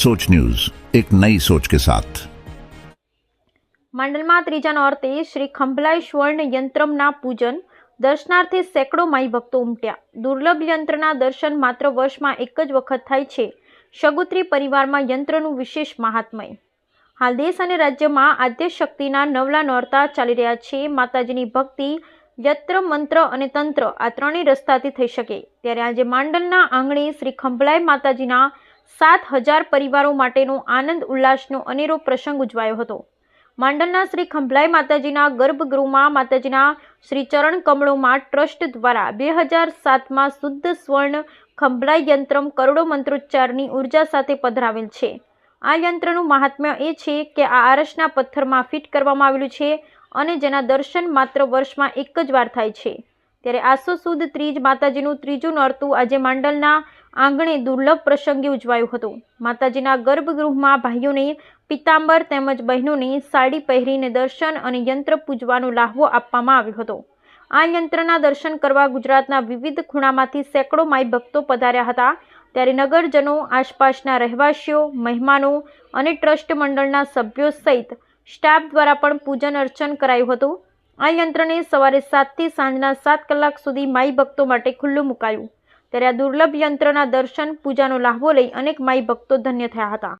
सोच न्यूज एक नई सोच के साथ માંડલમાં ત્રીજા નોરતે શ્રી ખંભલાઈ સ્વર્ણ યંત્રમના પૂજન દર્શનાર્થે સેંકડો માઈ ભક્તો ઉમટ્યા દુર્લભ યંત્રના દર્શન માત્ર વર્ષમાં એક જ વખત થાય છે શગુત્રી પરિવારમાં યંત્રનું વિશેષ મહાત્મય હાલ દેશ અને રાજ્યમાં આદ્ય શક્તિના નવલા નોરતા ચાલી રહ્યા છે માતાજીની ભક્તિ યત્ર મંત્ર અને તંત્ર આ ત્રણેય રસ્તાથી થઈ શકે ત્યારે આજે માંડલના આંગણે શ્રી ખંભલાઈ માતાજીના સાત હજાર પરિવારો માટેનો આનંદ ઉલ્લાસનો અનેરો પ્રસંગ ઉજવાયો હતો. માંડલના શ્રી ખંભલાઈ માતાજીના ગર્ભગૃહમાં માતાજીના શ્રી ચરણ કમળોમાં ટ્રસ્ટ દ્વારા બે હજાર સાતમાં શુદ્ધ સ્વર્ણ ખંભલાઈ યંત્રમ કરોડો મંત્રોચ્ચારની ઊર્જા સાથે પધરાવેલ છે. આ યંત્રનું મહાત્મ્ય એ છે કે આ આરસના પથ્થરમાં ફિટ કરવામાં આવેલું છે અને જેના દર્શન માત્ર વર્ષમાં એક જ વાર થાય છે. ત્યારે આસો સુદ ત્રીજ માતાજીનું ત્રીજું નોરતું આજે માંડલના આંગણે દુર્લભ પ્રસંગે ઉજવાયું હતું. માતાજીના ગર્ભગૃહમાં ભાઈઓને, પિતાંબર તેમજ બહેનોને સાડી પહેરીને દર્શન અને યંત્ર પૂજવાનો લાહવો આપવામાં આવ્યો હતો. આ યંત્રના દર્શન કરવા ગુજરાતના વિવિધ ખૂણામાંથી સેંકડો માઈ ભક્તો પધાર્યા હતા. ત્યારે નગરજનો, આસપાસના રહેવાસીઓ, મહેમાનો અને ટ્રસ્ટ મંડળના સભ્યો સહિત સ્ટાફ દ્વારા પણ પૂજન અર્ચન કરાયું હતું. આ યંત્રને સવારે સાતથી સાંજના સાત કલાક સુધી માઈ ભક્તો માટે ખુલ્લું મુકાયું. ત્યારે આ દુર્લભ યંત્રના દર્શન પૂજાનો લાહવો લઈ અનેક માઈ ભક્તો ધન્ય થયા હતા.